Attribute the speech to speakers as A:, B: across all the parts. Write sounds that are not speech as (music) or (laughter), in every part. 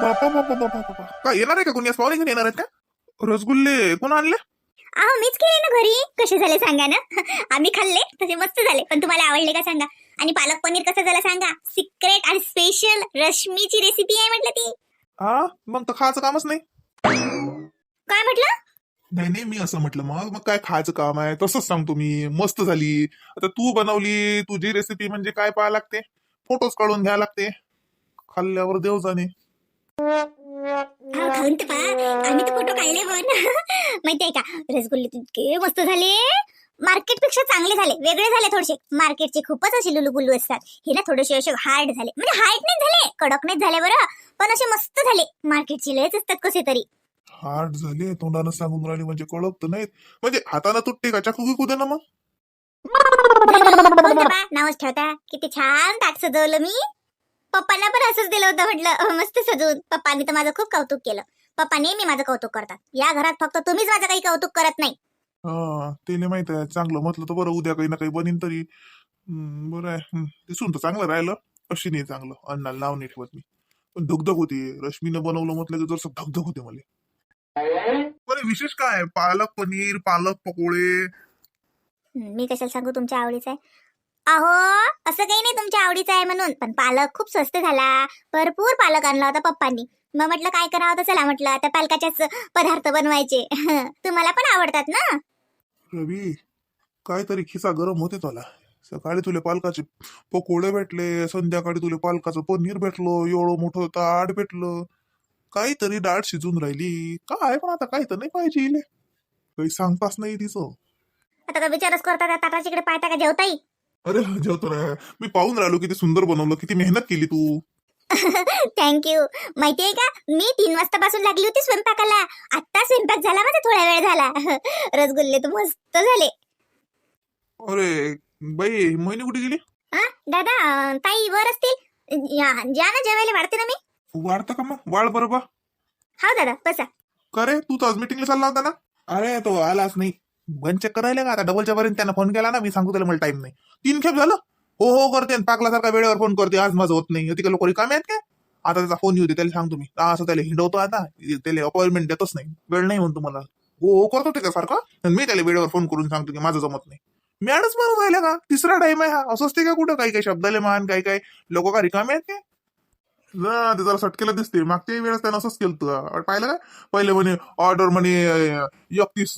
A: बापा बापा बापा बापा काय येणार आहे का कोणी पाहुणे घेऊन येणार आहेत का रसगुल्ले कोण आणले
B: अहो मीच केले ना घरी कसे झाले सांगा ना आम्ही खाल्ले तसे मस्त झाले पण तुम्हाला आवडले का सांगा आणि पालक पनीर कसं झालं सांगा सिक्रेट आणि स्पेशल रश्मीची रेसिपी आहे म्हटलं ती
A: हा मग तर खायचं कामच नाही
B: काय म्हटलं
A: नाही नाही मी असं म्हटलं मग मग काय खायचं काम आहे तसंच सांगतो मी मस्त झाली आता तू बनवली तुझी रेसिपी म्हणजे काय पाहा लागते फोटोज काढून घ्या लागते खाल्ल्यावर देव जाणे
B: अहो, खाऊन तर पहा. आम्ही तर फोटो काढले पण माहितीये का? रसगुल्ले तर इतके मस्त झाले. मार्केटपेक्षा चांगले झाले. वेगळे झाले थोडेसे. मार्केटचे खूपच असे लुलू गुल्लू असतात. हे ना थोडेसे असे हार्ड झाले. म्हणजे हार्ड नाही झाले. कडक नाही झाले बरं. पण असे मस्त झाले. मार्केटचे लयच असतात कसे तरी.
A: हार्ड झाले? तोंडानं सांगून राहिली म्हणजे कळत नाहीत. म्हणजे हातानं तुटते का? चाकू कुदे ना मग?
B: हो नावच ठेवता. किती छान ताट सजवलं मी. पप्पांना पण असंच दिलं होतं म्हटलं मस्त सजवून. पप्पांनी तर माझं खूप कौतुक केलं. पप्पा नेहमी माझं कौतुक करतात. या घरात फक्त तुम्हीच माझं काही कौतुक करत नाही.
A: हा ते माहीत आहे. चांगलं म्हटलं तर बरं उद्या काही ना काही बनीन तरी. हम्म, बरं आहे. हम्म, दिसून तर चांगलं राहिलं. अशी नाही चांगलं. अन्नाला नाव नाही ठेवत मी. पण धगधग होती. रश्मीनं बनवलं म्हटलं की जरसं धगधग होते मला. बरं विशेष काय? पालक पनीर पालक पकोडे.
B: मी कशाला सांगू? तुमच्या आवडीचं आहे. अहो असं काही नाही तुमच्या आवडीचं आहे म्हणून. पण पालक खूप स्वस्त झाला. भरपूर पालक आणला होता पप्पांनी. मग म्हटलं काय करावं तर चला म्हटलं आता पालकाचेच पदार्थ बनवायचे. (laughs) तुम्हाला पण आवडतात ना?
A: रवी काहीतरी खिसा गरम होते तुला. सकाळी तुले पालकाचे पकोडे भेटले संध्याकाळी तुले पालकाचं पनीर भेटलं एवढं मोठं ताट भेटलं. काहीतरी डाळ शिजून राहिली. काय पण आता काही तर नाही पाहिजे. काही सांगताच नाही तिचं.
B: आता का विचारच करता त्या ताटाच्याकडे पाहता का जेवताई?
A: अरे जेवतो रे. मी पाहून राहिलो किती सुंदर बनवलं किती मेहनत केली तू. (laughs)
B: थँक्यू माहितीये का? मी तीन वाजतापासून लागली होती स्वयंपाकाला. आत्ता स्वयंपाक झाला माझा थोडा वेळ झाला. (laughs) रसगुल्ले तर मस्त झाले.
A: अरे बाई मोहिनी कुठे गेली?
B: हा दादा अं, ताई वर असतील. या- या ना जेवायला वाढते ना मी.
A: वाढता का मग? वाढ बरोबर
B: हा दादा बसा.
A: का रे? तू तर आज मिटिंगला चालला होता ना? अरे तो आलाच नाही. गन चेक करायला का? आता डबलच्या पर्यंत त्यांना फोन केला ना मी सांगतो त्याला मला टाइम नाही. तीन खेप झालं. हो हो करते. आणि पाकल्यासारखा वेळेवर फोन करते. आज माझं होत नाही. तिकडे लोक रिकामे आहेत काय? आता त्याचा फोन येऊ दे त्याला सांगतो मी असं त्याला हिंडवतो आता. त्याला अपॉइंटमेंट देतच नाही. वेळ नाही म्हणतो मला. हो हो करतो ते का मी त्याला वेळेवर फोन करून सांगतो की माझं जमत नाही. मॅडच मारून राहिला का? तिसरा टाइम आहे हा. असं असते का कुठं? काही काही शब्दाले मान काही काही. लोक का रिकामे आहेत काय? ना ते जरा सटकेला दिसते मागच्या वेळेस त्यानं असंच केलं होतं. पाहिलं का? पहिले म्हणे ऑर्डर म्हणे एकतीस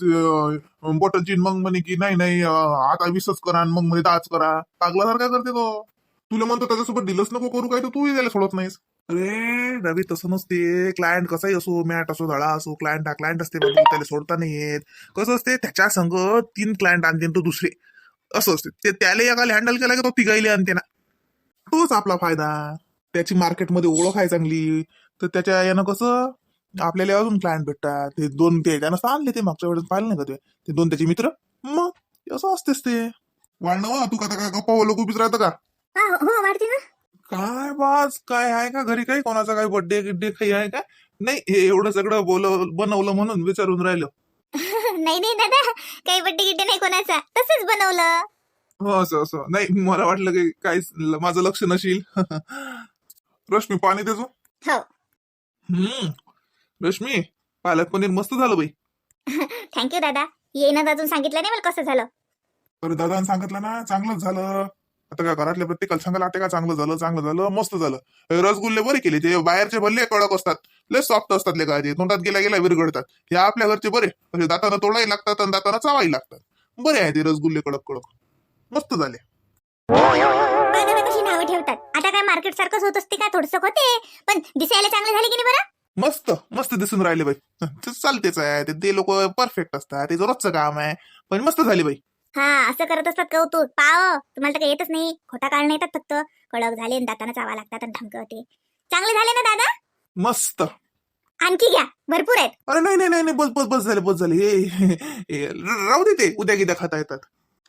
A: चीन मग म्हणे की नाही नाही आता वीसच करा आणि मग म्हणे दहाच करा. पागलासारखा करते तो. तुला म्हणतो त्याच्यासोबत डीलच नको करू काय? तर तू त्याला सोडत नाहीस. अरे रवी तसं नसते. क्लायंट कसाही असो मॅट असो धडा असो क्लायंट हा क्लायंट असते त्याला सोडता नाही येत कसं असते त्याच्या संग तीन क्लायंट आणते तो दुसरे. असं असते. ते त्याला एकाला हँडल केला की तो तिघाईले आणते ना. तोच आपला फायदा. त्याची मार्केटमध्ये ओळख आहे चांगली. तर त्याच्या यानं कसं आपल्याला अजून क्लायंट भेटतात. ते दोन ते त्यानं आणले ते मागच्या वेळेस पाहिलं नाही का ते? ते दोन त्याचे मित्र. मग असं असतेच ते. वाढणं तू का काय गप्पा बोलू उभीच राहतं का?
B: हा हो हो, वाढते ना.
A: काय बाज काय आहे का घरी? काही कोणाचा काही बर्थडे गिड्डे काही आहे का? नाही हे एवढं सगळं बोल बनवलं म्हणून विचारून राहिलं. (laughs)
B: नाही नाही दादा. काही बड्डे गिड्डे नाही कोणाचा. तसंच बनवलं.
A: हो असं असं. नाही मला वाटलं की काय माझं लक्ष नशील (laughs) रश्मी पाणी देतो
B: हो.
A: हम्म. रश्मी पालक पनीर मस्त झालं बाई. (laughs)
B: थँक्यू दादा. येईनं अजून सांगितलं नाही मला कसं झालं.
A: अरे दादाने सांगितलं ना चांगलंच झालं. आता काय घरातल्या प्रत्येकाला सांगायला वाटते का चांगलं झालं चांगलं झालं मस्त झालं. हे रसगुल्ले बरे केले ते बाहेरचे भल्ले कडक असतात लय सॉफ्ट असतात ले काय तोंडात गेला गेला विरघडतात हे आपल्या घरचे बरे असे दातानं तोडाही लागतात आणि दातानं चावाही लागतात. बरे आहे ते रसगुल्ले कडक कडक. मस्त झाले.
B: ठेवतात आता काय मार्केट सारखंच होत असते का? थोडस होते. पण दिसायला चांगले झाले की नाही बरं?
A: मस्त मस्त दिसून राहिले बाई. ते चालतेच आहे. ते- ते लोक परफेक्ट असतात. ते रोजचं काम आहे. पण मस्त झाली बाई.
B: हा असं करत असतात कौतुक. पाव तुम्हाला तर काही येतच नाही. खोटा काळ येतात फक्त. कडक झाले आणि दाताना चावा लागतात आणि धमक होते चांगले झाले ना दादा?
A: मस्त.
B: आणखी घ्या. भरपूर आहेत.
A: अरे नाही नाही नाही नाही, बस बस बस झाले बस झाले. हे हे, राहू दे ते. उद्या गिद्या खाता येतात.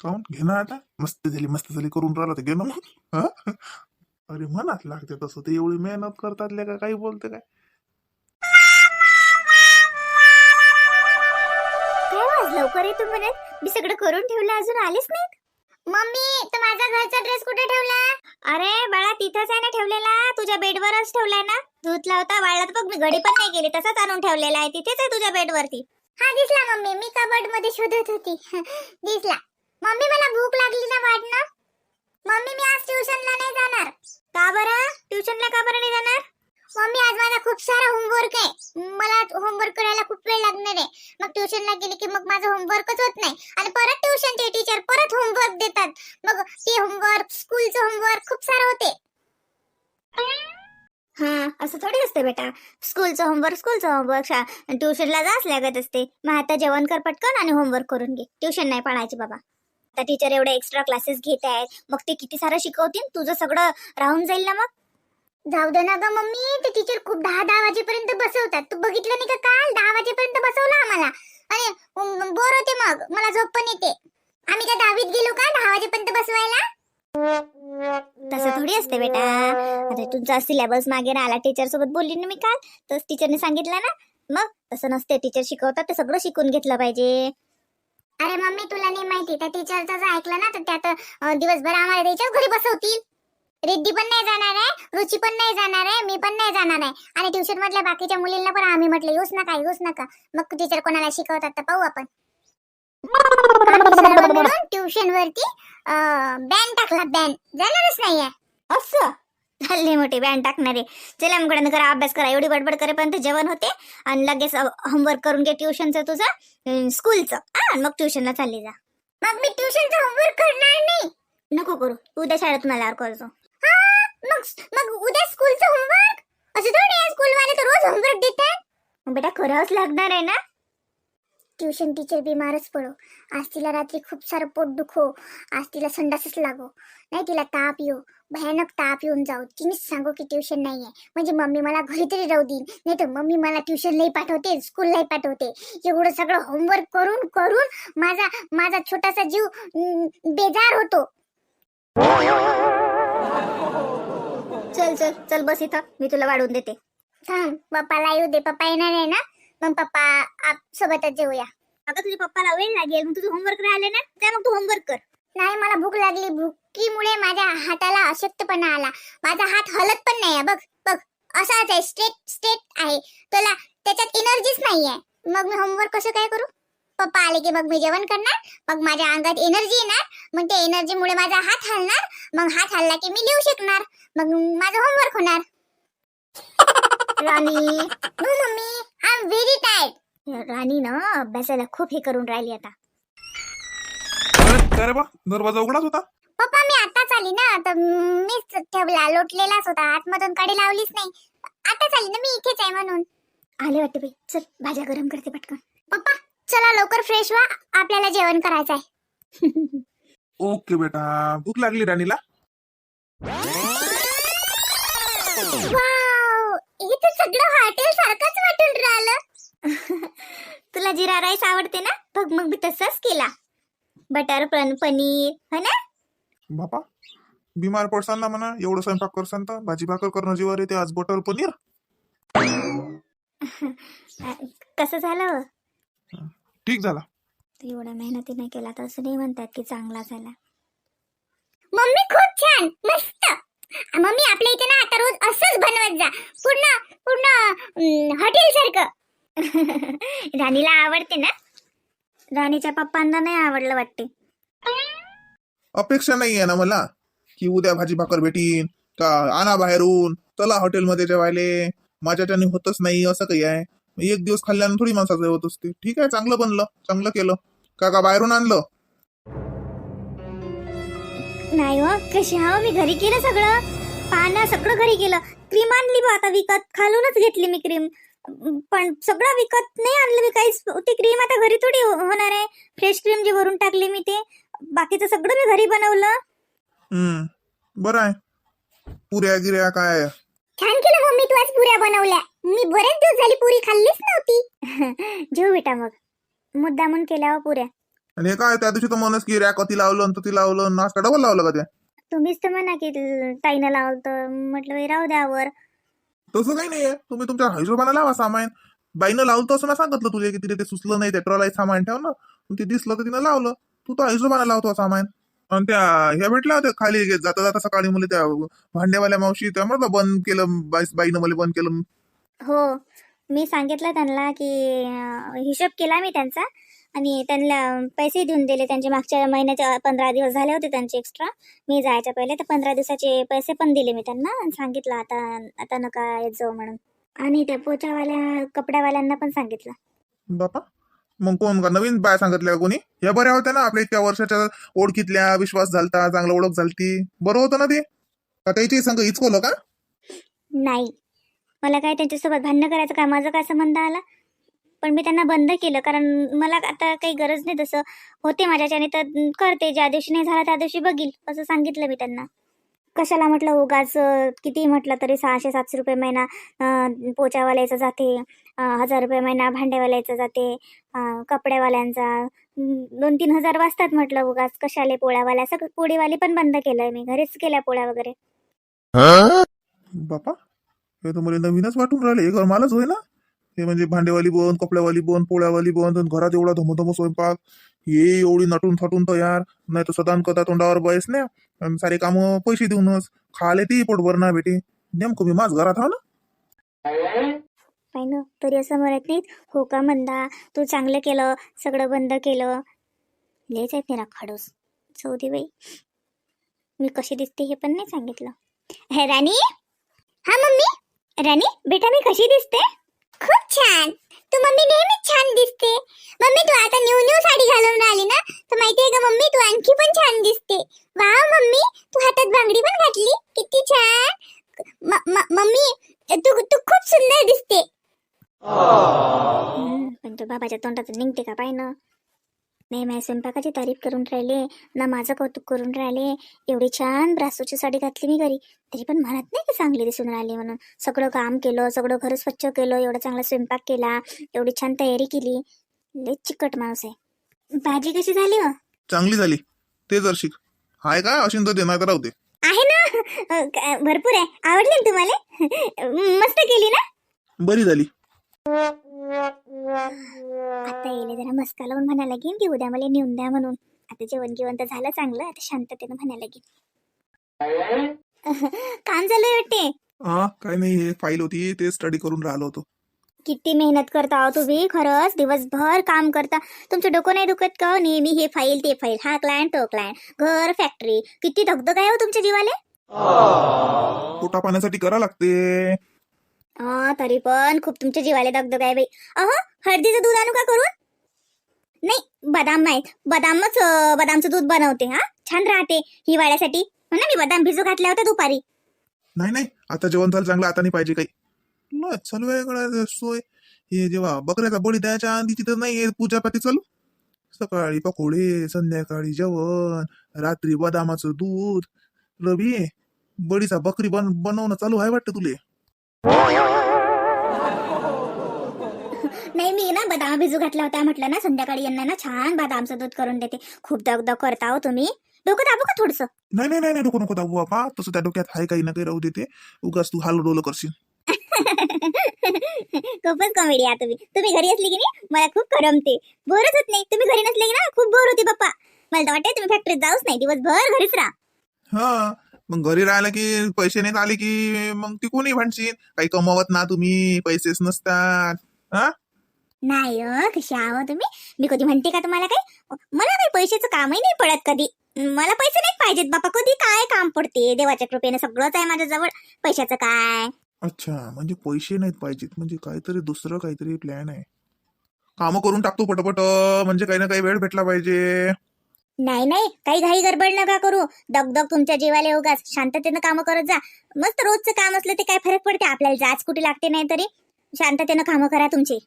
A: काहून? घे ना आता? मस्त झाली मस्त झाली करून राहिला ते घे ना मग हा? अरे मनात लागते तसं. ते एवढी मेहनत करतात ले का काही बोलते काय?
B: काय हो लवकर येतो म्हणत. मी सगळं करून ठेवलं अजून आलेच नाहीत. मम्मी तर माझा घरचा ड्रेस कुठे ठेवला? अरे बाळा तिथंच आहे ना ठेवलेला. तुझ्या बेडवरच ठेवलाय ना. धुतला होता वाळला तर बघ मी घडी पण नाही गेली तसाच आणून ठेवलेला आहे. तिथेच आहे तुझ्या बेडवरती. हा दिसला मम्मी. मी कबर्डमध्ये शोधत होती. (laughs) दिसला. मम्मी मला भूक लागली ना वाटणं. मम्मी मी आज ट्युशनला नाही जाणार. का बरं? ट्युशनला का बरं नाही जाणार? मम्मी आज माझा खूप सारा होमवर्क आहे. मला होमवर्क करायला खूप वेळ लागणार आहे. मग ट्युशनला गेले की मग माझं होमवर्कच होत नाही. आणि परत ट्युशनचे टीचर परत होमवर्क देतात. मग ते होमवर्क स्कूलचं होमवर्क खूप सारं होते. हा असं थोडी असते बेटा. स्कूलचं होमवर्क स्कूलचं होमवर्क ट्युशनला जाच लागत असते. मग आता जेवण कर पटकन आणि होमवर्क करून घे. ट्युशन नाही पळायची बाबा. आता टीचर एवढे एक्स्ट्रा क्लासेस घेत आहेत. मग ते किती सारं शिकवतील? तुझं सगळं राहून जाईल ना मग? जाऊ दे ना ग मम्मी. ते टीचर खूप दहा दहा वाजेपर्यंत बसवतात. तू बघितलं नाही का काल? दहा वाजेपर्यंत बसवलं आम्हाला. आणि बोर होते मग. मला झोप पण येते. आम्ही काय दहावीत गेलो का दहा वाजेपर्यंत बसवायला? तसं थोडी असते बेटा. आता तुमचा सिलेबस मागे राहिला. टीचर सोबत बोलली ना मी काल. तर टीचरने सांगितलं ना. मग तसं नसते. टीचर शिकवतात. ते सगळं शिकून घेतलं पाहिजे. अरे मम्मी तुला नाही माहिती त्या टीचरचं जर ऐकलं ना तर त्यात दिवसभर आम्हाला त्याच्याच घरी बसवतील. रिद्धी पण नाही जाणार आहे रुची पण नाही जाणार आहे मी पण नाही जाणार आहे. आणि ट्युशन मधल्या बाकीच्या मुलींना पण आम्ही म्हटलं येऊच नका येऊच नका मग टीचर कोणाला शिकवतात तर पाहू आपण. ट्युशन वरती बॅन टाकला बॅन जाणारच नाहीये. असं? हल्ली मोठी बॅन टाकणारे. चला मग करा अभ्यास करा. एवढी बडबड करेपर्यंत जेवण होते आणि लगेच होमवर्क करून घे ट्युशनचं तुझं स्कूलचं मग ट्युशनला चालली जा. मग मी ट्युशनचं होमवर्क करणार नाही. नको करू. उद्या शाळेत मला करतो मग मग उद्या स्कूलचं होमवर्क असं थोडी स्कूलवाले तर रोज होमवर्क देतात. बेटा खरंच लागणार आहे ना? ट्युशन टीचर बिमारच पडो. आज तिला रात्री खूप सारं पोट दुखो. आज तिला संडासच लागो. नाही तिला ताप येऊ. भयानक ताप येऊन जाऊ. तिनेच सांगू की ट्युशन नाही आहे म्हणजे मम्मी मला घरी तरी राहू देईन. नाही तर मम्मी मला ट्युशन नाही पाठवते स्कूल नाही पाठवते. एवढं सगळं होमवर्क करून करून माझा माझा छोटासा जीव बेजार होतो. चल चल चल बस इथं. मी तुला वाढून देते. थांब. पप्पाला येऊ दे. पप्पा येणार आहे ना? मग पप्पा आप सोबतच जेऊया. आता तुझ्या पप्पाला वेळ लागेल. मग तुझं होमवर्क राहिले ना? त्या मग तू होमवर्क कर. नाही मला भूक लागली. भुकीमुळे माझ्या हाताला अशक्तपणा आला. माझा हात हलत पण नाही बघ बघ. असाच आहे स्ट्रेट स्ट्रेट आहे. त्याला त्याच्यात एनर्जीच नाही आहे मग मी होमवर्क कसं काय करू? पप्पा आले की मग मी जेवण करणार. मग माझ्या अंगात एनर्जी येणार. मग त्या एनर्जीमुळे माझा हात हलणार. मग हात हलला की मी लिहू शकणार. मग माझं होमवर्क होणार. Rani. No mummy I am very tired Rani ना अभ्यासाला खूप हे करून राहिली आता.
A: अरे बा? दरवाजा उघडाच होता.
B: पप्पा मी आताच आली ना. तर मीच ठेवला लोटलेलाच होता. आतमधून कडे लावलीच नाही. आताच आली ना मी. इथेच आहे म्हणून. आले वाटते बाई. चल भाज्या गरम करते पटकन. पप्पा चला लवकर फ्रेश व्हा. आपल्याला जेवण करायचं आहे
A: ओके बेटा. भूक लागली राणीला.
B: इथे सगळं हॉटेल सारखंच वाटून राहिलं. तुला जिरा राईस आवडते ना? बघ मग मी तसंच केला. बटर पण पनीर हो ना?
A: बापा बिमार पडसान ना म्हणा एवढं स्वयंपाक करसान तर भाजी भाकर करणं जीवावर येते आज बटर पनीर. (laughs)
B: कसं झालं
A: ठीक झाला.
B: तू एवढ्या मेहनतीने केला तर असं नाही म्हणतात की चांगला झाला. मम्मी खूप छान मस्त. मम्मी आपल्या इथे ना आता रोज असंच बनवत जा. पूर्ण पूर्ण हॉटेल सारखं. (laughs) राणीला आवडते ना? राणीच्या पप्पांना नाही आवडलं वाटते.
A: अपेक्षा नाही आहे ना मला की उद्या भाजी भाकर भेटीन का आणा बाहेरून चला हॉटेलमध्ये जेवायले. माझ्याच्याने होतच नाही असं काही आहे. एक दिवस खाल्ल्यानं थोडी माणसाचं होत असते. ठीक आहे चांगलं बनलं चांगलं केलं. का का बाहेरून आणलं.
B: नाही हो कशी? हा मी घरी केलं सगळं. पानं सगळं घरी केलं. क्रीम आणली बा आता विकत. खालूनच घेतली मी क्रीम. पण सगळं विकत नाही आणलं मी काहीच. ती क्रीम आता घरी थोडी हो- होणार आहे. फ्रेश क्रीम जी भरून टाकली मी ते. बाकीचं सगळं मी घरी बनवलं.
A: बरं आहे. पुऱ्या गिऱ्या काय?
B: छान केलं मम्मी तू आज पुऱ्या बनवल्या. मी बरेच दिवस झाली पुरी खाल्लीच नव्हती. (laughs) जेव बेटा मग. मुद्दामून केल्या हो पुऱ्या.
A: आणि हे काय त्या दिवशी तर म्हणस की रॅक ती लावलं आणि ती लावलं नाश्ता डबल लावलं का ते?
B: तुम्हीच तर म्हणा की ताईनं लावलं तर म्हटलं राहू द्यावर
A: तसं काही नाहीये. तुम्ही तुमच्या हिशोबाने लावा सामान. बाईनं लावलं असं मी सांगितलं तुझे की तिथे ते सुचलं नाही ते ट्रॉलाय सामान ठेव ना ते दिसलं तर तिनं लावलं. तू तर हिशोबाने लावतो सामान. आणि त्या ह्या भेटल्या होत्या खाली जाता जाता सकाळी मुले त्या भांड्यावाल्या मावशी त्या म्हणत बंद केलं बाई- बाईनं मला बंद केलं.
B: हो. मी सांगितलं त्यांना की हिशोब केला मी त्यांचा. आणि त्यांना पैसे देऊन दिले. त्यांचे मागच्या महिन्याचे पंधरा दिवस झाले होते त्यांचे एक्स्ट्रा मी जायच्या पहिले तर पंधरा दिवसाचे पैसे पण दिले मी त्यांना. आणि सांगितलं आता आता नका येत जाऊ म्हणून. आणि त्या पोचावाल्या कपड्यावाल्यांना पण सांगितलं.
A: बापा मग कोण का? नवीन बाय सांगितल्या कोणी? या बऱ्या होत्या ना आपल्या इतक्या वर्षाच्या ओळखीतल्या विश्वास झालता चांगला ओळख झालती. बरं होतं ना ते? का त्याची संघ हिचकवलं का?
B: नाही. मला काय त्यांच्यासोबत भांडणं करायचं काय माझा काय संबंध आला? पण मी त्यांना बंद केलं. कारण मला आता काही गरज नाही तसं. होते माझ्याच्याने तर करते. ज्या दिवशी नाही झाला त्या दिवशी बघील. असं सांगितलं मी त्यांना. कशाला म्हटलं उगाच किती म्हटलं तरी सहाशे सातशे रुपये महिना पोचावाल्याचं जाते. हजार रुपये महिना भांडेवाल्याचं जाते. कपड्यावाल्यांचा दोन तीन हजार वाजतात म्हटलं उगाच. कशाले पोळ्यावाल्या? सगळं पोळीवाली पण बंद केलंय मी. घरीच केल्या पोळ्या वगैरे.
A: बापा हे तर मला नवीनच वाटून राहिले. घर मलाच होय ना हे म्हणजे भांडेवाली बन कपड्यावाली बन पोळ्यावाली बन घरात एवढा धमधम स्वयंपाक. हे एवढी नटून थटून तयार. नाही तर सदान कदा तोंडावर बयस ना आणि सारे काम पैसे देऊनच. खाले ती पोटभर ना बेटी नेमकं मी माझ घरात हा ना?
B: तरी असं म्हणत नाहीत हो का म्हणता तू चांगलं केलं सगळं बंद केलं. लेच आहेत मेरा खडूस. जाऊ बाई. मी कशी दिसते हे पण नाही सांगितलं. हे राणी? हा मम्मी राणी बेटा मी कशी दिसते? छान. तू मम्मी नेहमीच छान दिसते. मम्मी तू आता न्यू न्यू साडी घालून राहिली ना तर माहितीये का मम्मी तू आणखी पण छान दिसते. वा मम्मी तू हातात बांगडी पण घातली? किती छान. मम्मी तू तू खूप सुंदर दिसते. पण तो बाबाच्या तोंडात निघते का पाय ना? नाही माझ्या स्वयंपाकाची तारीफ करून राहिले ना माझं कौतुक करून राहिले. एवढी छान ब्रासोची साडी घातली मी घरी. तरी पण म्हणत नाही की चांगली दिसून राहिली म्हणून? सगळं काम केलं सगळं घर स्वच्छ केलं एवढा चांगला स्वयंपाक केला एवढी छान तयारी केली. लय चिकट माणूस आहे. भाजी कशी झाली हो?
A: चांगली झाली. ते जर शिक. हाय का? अशिन तर दे नाही तर राहू दे.
B: आहे ना? क- भरपूर आहे. आवडली ना तुम्हाला? मस्त केली ना?
A: बरी झाली.
B: आता येले जरा मस्का लावून म्हणायला लागेल की उद्या मला नेऊन द्या म्हणून. आता जेवण गिवण तर झालं चांगलं आता शांततेनं म्हणायला लागेल (laughs) काम आहे वाटते?
A: हा काय नाही हे फाईल होती ते स्टडी करून राहिलो होतो.
B: किती मेहनत करता हो तुम्ही खरंच दिवसभर काम करता. तुमचं डोकं नाही दुखत का हो? नेहमी हे फाईल ते फाईल हा क्लायंट तो क्लायंट घर फॅक्टरी किती धगधग आहे हो तुमच्या जीवाले?
A: पोटा पाण्यासाठी करा लागते.
B: तरी पण खूप तुमच्या जीवाले दगदग आहे बाई. अहो हळदीचं दूध आणू का करून? नाही बदाम नाही बदामच बदामचं दूध बनवते हा. छान राहते हिवाळ्यासाठी. हो ना मी बदाम भिजू घातल्या होत्या दुपारी.
A: नाही नाही आता जेवण झालं चांगलं आता नाही पाहिजे काही. चालू आहे इकडं सोय. हे जेव्हा बकऱ्याचा बळी द्यायच्या आधी तिथं नाही पूजापाती चालू? सकाळी पकोडे संध्याकाळी जेवण रात्री बदामाचं दूध. रवी बळीचा बकरी बन बनवणं चालू आहे वाटतं तुले?
B: नाही मी ना बदाम भिजू घातल्या होत्या. म्हटलं ना संध्याकाळी यांना ना छान बदामचं दूध करून देते. खूप दगदग करता हो तुम्ही. डोकं दाबू का थोडस?
A: नाही नाही नाही नाही, नको दाबू बापा तसं त्या डोक्यात हाय काही ना काही राहू देते. उगाच तू हाल डोलं करशील. (laughs)
B: खूपच कॉमेडी आहे तुम्ही. तुम्ही घरी असली की नाही मला खूप करमते. बोरच होत नाही. तुम्ही घरी नसले की ना खूप बोर होते बाप्पा मला तर वाटते तुम्ही फॅक्टरीत जाऊच नाही. दिवसभर घरीच राहा.
A: हा. मग घरी राहिलं की पैसे नाहीत आले की मग ती कोणी भांडशील? काही कमवत ना तुम्ही पैसेच नसतात. हा?
B: नाही अ, कशी आहो तुम्ही? मी कधी म्हणते का तुम्हाला काही? मला काही पैशाचं कामही नाही पडत कधी. मला पैसे नाही पाहिजेत बापा कधी काय काम पडते? देवाच्या कृपेने सगळंच आहे माझ्याजवळ पैशाचं काय?
A: अच्छा म्हणजे पैसे नाहीत पाहिजेत म्हणजे काहीतरी दुसरं काहीतरी प्लॅन आहे. कामं करून टाकतो पटपट म्हणजे काही ना काही वेळ भेटला पाहिजे.
B: नाही नाही काही घाई गडबड नका करू. दगदग तुमच्या जीवाला उगाच. शांततेनं कामं करत जा. मस्त रोजचं काम असलं ते काय फरक पडते आपल्याला? जाच कुठे लागते नाही तरी. शांततेनं कामं करा तुमची.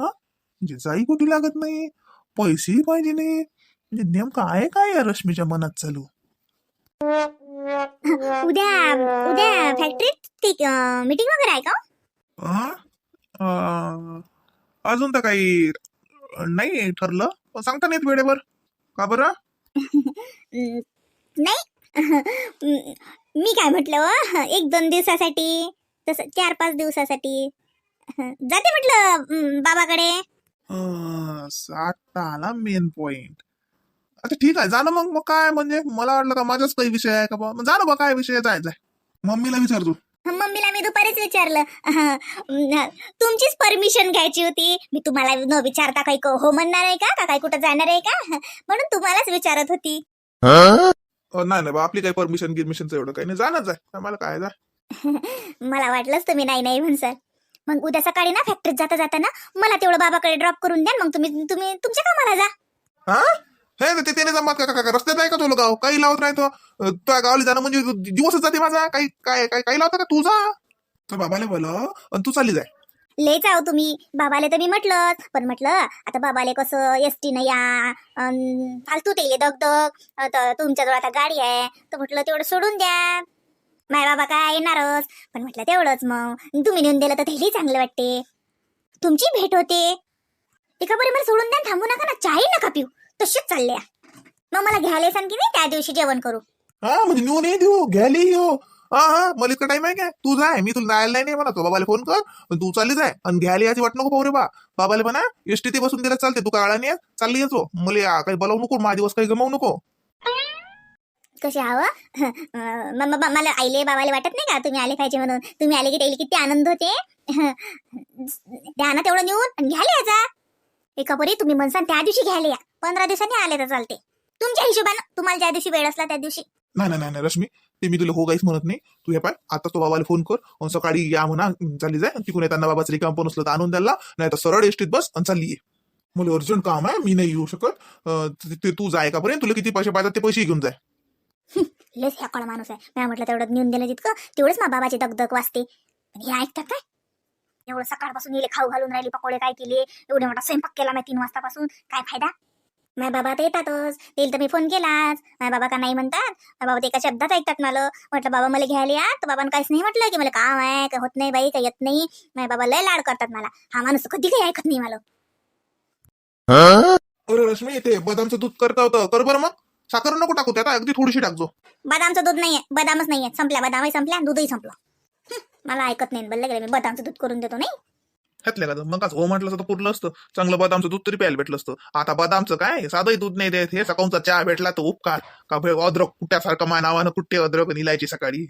A: म्हणजे जाई कुठे लागत नाही पैसेही पाहिजे नाही म्हणजे नेमकं आहे काय या रश्मीच्या मनात चालू?
B: उद्या उद्या फॅक्टरीत मीटिंग वगैरे आहे का हो?
A: अजून तर काही नाही ठरलं. सांगता नाहीत वेळेवर. का बरं? (laughs)
B: नाही. (laughs) मी काय म्हटलं हो? (laughs) एक दोन दिवसासाठी तसं चार पाच दिवसासाठी. जाते म्हटलं बाबाकडे.
A: आता आला मेन पॉइंट अच्छा ठीक आहे जा ना मग मग काय म्हणजे मला वाटलं का माझाच काही विषय आहे का बा? मग जा ना बा काय विषय जायचा मम्मीला विचार तू.
B: मम्मीला मी दुपारीच विचारलं. न- तुमचीच परमिशन घ्यायची होती. मी तुम्हाला न विचारता काही क- हो म्हणणार आहे का? का काही कुठं जाणार आहे का? म्हणून तुम्हालाच विचारत होती.
A: नाही नाही बा आपली काही परमिशन गिरमिशनचं एवढं काही नाही. आहे आम्हाला काय जा. (laughs)
B: मला वाटलंच तुम्ही नाही नाही म्हणसाल मग उद्या सकाळी ना फॅक्टरीत जाता जाता ना मला तेवढं बाबाकडे ड्रॉप करून द्या मग तुम्ही तुम्ही तुमच्या कामाला जा.
A: हे ते त्याने जमत का रस्त्यात आहे का तुला गाव काही लावत नाही तो? त्या गावाला जाणं म्हणजे दिवसच जाते माझा. काही काय काय काही लावता का तू तर बाबाले बोल आणि तू चालली जाय.
B: ले जाओ तुम्ही. बाबाले तर मी म्हटलं पण म्हटलं आता बाबाले कसं एस टी न या अन फालतू ते दगदग. आता तुमच्याजवळ आता गाडी आहे. तर म्हटलं तेवढं सोडून द्या. माय बाबा काय येणारच. पण म्हटलं तेवढंच मग. तुम्ही नेऊन दिलं तर तेही चांगलं वाटते. तुमची भेट होते. एका बरी मला सोडून द्या थांबू नका ना? चाही नका पिऊ. तशीच चालल्या मग मला घ्यायला सांग की नाही त्या दिवशी जेवण करू?
A: हा म्हणजे नेऊन ये देऊ घ्यायला येऊ. हा हा मला इतका टाइम आहे काय? तू जाय मी तुला जायला नाही म्हणा तो बाबाला फोन कर पण तू चालली जाय. आणि घ्यायला याची वाट नको रे बा. बाबाला म्हणा एसटी ते बसून दिला चालते तू काळाने ये, चालली येतो मला काही बोलावू नको माझा दिवस काही गमावू नको.
B: कसे हवं (laughs) मला आईले बाबाले वाटत नाही का? तुम्ही आले पाहिजे म्हणून. तुम्ही आले की त्याला किती आनंद होते? (laughs) द्या ना तेवढं नेऊन आणि घ्यायला याचा एका परी तुम्ही म्हणसान त्या दिवशी घ्यायला या. पंधरा दिवसांनी आले तर चालते. तुमच्या हिशोबानं तुम्हाला ज्या दिवशी वेळ असला त्या दिवशी.
A: नाही नाही नाही रश्मी ते मी तुला हो काहीच म्हणत नाही. तू हे पाय आता तो बाबाला फोन कर आणि सकाळी या म्हणा चालली जाय. तिकडून येताना बाबाचं रिकाम पण असलं तर आणून द्यायला. नाही तर सरळ एसटीत बस आणि चालली ये. मला अर्जंट काम आहे मी नाही येऊ शकत. अं, ते- ते तू जाय का पर्यंत तुला किती पैसे पाहिजे ते पैसे घेऊन जाय.
B: लस ह्या माणूस आहे. मी म्हटलं तेवढं नेऊन दिलं जितकं तेवढंच मा बाबाची दगदग वाचते पण हे ऐकतात काय? एवढं सकाळपासून गेले खाऊ घालून राहिले पकोडे काय केले एवढे मोठा स्वयंपाक केला मी तीन वाजतापासून. काय फायदा? माय बाबा तर येतातच. तेल तर मी फोन केलाच. माय बाबा का नाही म्हणतात? माय बाबा ते एका शब्दात ऐकतात मला. म्हटलं बाबा मला घ्यायला या. तर बाबांना काहीच नाही म्हटलं की मला काम आहे काय होत नाही बाई काय येत नाही. माय बाबा लय लाड करतात मला. हा माणूस कधी काही ऐकत नाही मला.
A: अरे रश्मी ते बदामचं दूध करता होतं. कर बरं मग. साखर नको टाकू त्यात. अगदी थोडीशी टाकजो
B: बदामचं दूध नाहीये. बदामच नाहीये. संपल्या. बदामही संपल्या. दूधही संपलं. मला ऐकत नाही. बल्ले गेले मी बदामचं दूध करून देतो नाही?
A: घातल्या का? मग हो म्हटलं असतं तर पुरलं असतं? चांगलं बदामचं दूध तरी प्यायला भेटलं असतं. आता बदामचं काय? साधंही दूध नाही देत. हे सकाळचा चहा भेटला तर उपकार. का भाई अद्रक कुठ्यासारखं मा नावानं कुट्टे अद्रक आणि सकाळी?